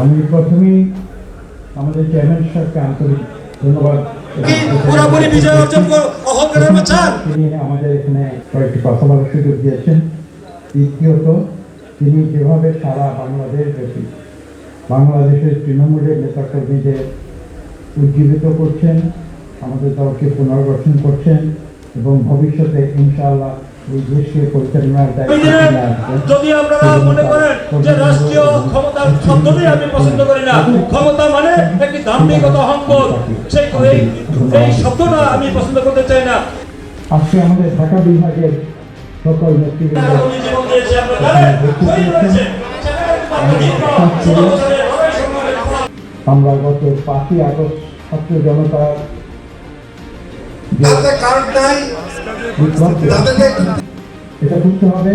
আমি প্রথমেই আমাদের চেয়ারম্যান সাহেবকে আন্তরিক ধন্যবাদ। পুরোপুরি বিজয় অর্জন কর- অহংকার তিনি আমাদের এখানে কয়েকটি কথা বলার সুযোগ দিয়েছেন। দ্বিতীয়ত তিনি যেভাবে সারা বাংলাদেশ ব্যাপী বাংলাদেশের তৃণমূলের নেতাকর্মীদের উজ্জীবিত করছেন আমাদের দলকে পুনর্গঠন করছেন এবং ভবিষ্যতে ইনশাআল্লাহ এই দেশকে পরিচালনার যদি আপনারা মনে করেন যে রাষ্ট্রীয় ক্ষমতার শব্দটি আমি পছন্দ করি না ক্ষমতা মানে একটি দাম্ভিকতা অহংবোধ সেই এই শব্দটা আমি পছন্দ করতে চাই না। আজকে আমাদের ঢাকা বিভাগের সকল নেতৃবৃন্দ। আমরা গত পাঁচই আগস্ট ছাত্র তাতে কারণ নাই। এটা বুঝতে হবে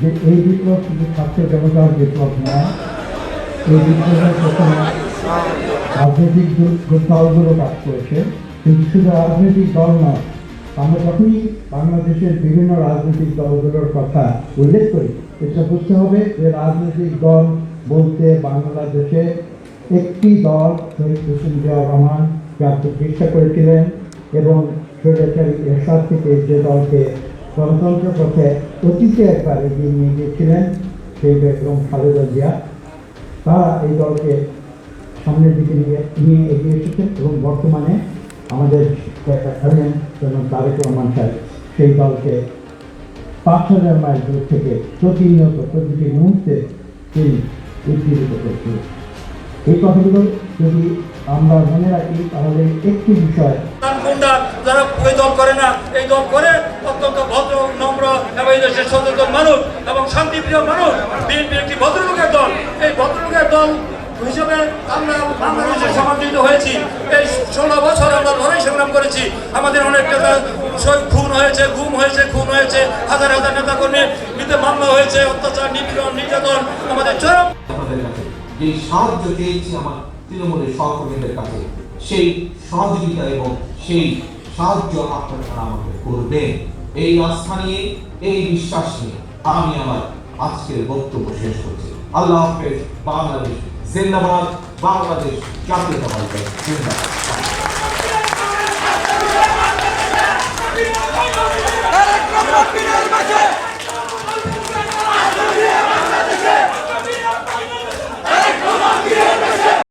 যে এই বিপ্লব শুধু ছাত্র জনতার বিপ্লব নয়। এই বিপ্লবের প্রথমে রাজনৈতিক দল- দলগুলো কাজ করেছে। কিন্তু শুধু রাজনৈতিক দল নয় আমরা যখনই বাংলাদেশের বিভিন্ন রাজনৈতিক দলগুলোর কথা উল্লেখ করি এটা বুঝতে হবে যে রাজনৈতিক দল বলতে বাংলাদেশে একটি দল শহীদ হোসেন জিয়া রহমান যা প্রতিষ্ঠা করেছিলেন এবং স্বৈরাচারী এরশাদ থেকে যে দলকে গণতন্ত্র পথে অতীতে একবার এগিয়ে নিয়ে গিয়েছিলেন সেই বেগম খালেদা জিয়া। তারা এই দলকে সামনের দিকে নিয়ে নিয়ে এগিয়ে এসেছেন এবং বর্তমানে আমাদের প্রেসিডেন্ট যেমন তারেক রহমান সাহেব, সেই দলকে পাঁচ হাজার মাইল দূর থেকে প্রতিনিয়ত প্রতিটি মুহূর্তে তিনি উজ্জীবিত করছেন। এই কথাগুলো যদি আমরা মনে রাখি, তাহলে একটি বিষয় যারা ওই দল করে না, এই দল করে অত্যন্ত ভদ্র, নম্র এবং এই দেশের সচেতন মানুষ এবং শান্তিপ্রিয় মানুষ, বিএনপি একটি ভদ্রলোকের দল। এই ভদ্রলোকের দল হিসেবে আমরা বাংলাদেশে সমাদৃত হয়েছি। এই ষোলো বছর আমরা লড়াই সংগ্রাম করেছি। আমাদের অনেক নেতা খুন হয়েছে, গুম হয়েছে, খুন হয়েছে। হাজার হাজার নেতা কর্মী মৃতে মামলা হয়েছে, অত্যাচার, নিপীড়ন, নির্যাতন, আমাদের চরম যে সাহায্য চেয়েছি আমার তৃণমূলের সহকর্মীদের কাছে, সেই সহযোগিতা এবং সেই সাহায্য আপনারা আমাকে করবে। এই আস্থা নিয়ে, এই বিশ্বাস নিয়ে আমি আমার আজকের বক্তব্য শেষ করছি। আল্লাহ হাফেজ, বাংলাদেশ জিন্দাবাদ, বাংলাদেশ জাতীয়তাবাদ জিন্দাবাদ।